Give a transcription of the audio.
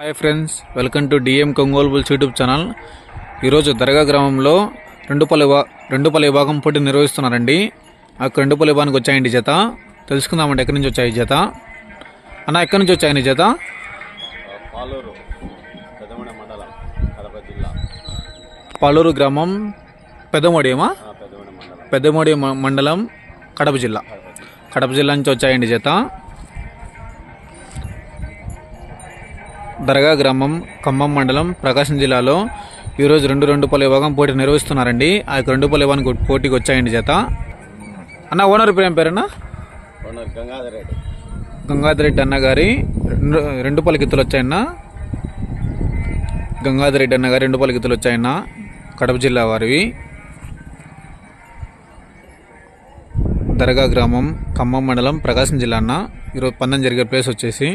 Hi friends welcome to D M Kongolu bulls YouTube channel ఈరోజు దర్గా గ్రామంలో రెండుపల్లి రెండుపల్లి విభాగం పోటీ నిర్వహిస్తున్నారండి. ఆ రెండుపల్లి విభాగానికి వచ్చాయండి జత. తెలుసుకుందామండి ఎక్కడి నుంచి వచ్చాయి జత? అన్న ఎక్కడి నుంచి వచ్చాయండి జత? పాలూరు పెదమూడ మండలం కడప జిల్లా. పాలూరు గ్రామం మండలం. పెద్దమోడి మండలం కడప జిల్లా. కడప జిల్లా నుంచి వచ్చాయండి జత. దర్గా గ్రామం ఖమ్మం మండలం ప్రకాశం జిల్లాలో ఈరోజు రెండు రెండు పల్లె విభాగం పోటీ నిర్వహిస్తున్నారండి. ఆ యొక్క రెండు పల్లె విభాగానికి పోటీకి వచ్చాయండి జత. అన్న ఓనర్ పేరు ఏం పేరన్నా? ఓనర్ గంగాధర్ రెడ్డి. గంగాధర్ రెడ్డి అన్న గారి. రెండు రెండు పల్లె గిత్తులు వచ్చాయన్న. గంగాధర్ రెడ్డి అన్న గారి రెండు పల్లె గిత్తులు వచ్చాయన్న. కడప జిల్లా వారివి. దర్గా గ్రామం ఖమ్మం మండలం ప్రకాశం జిల్లా అన్న. ఈరోజు పందెం జరిగే ప్లేస్ వచ్చేసి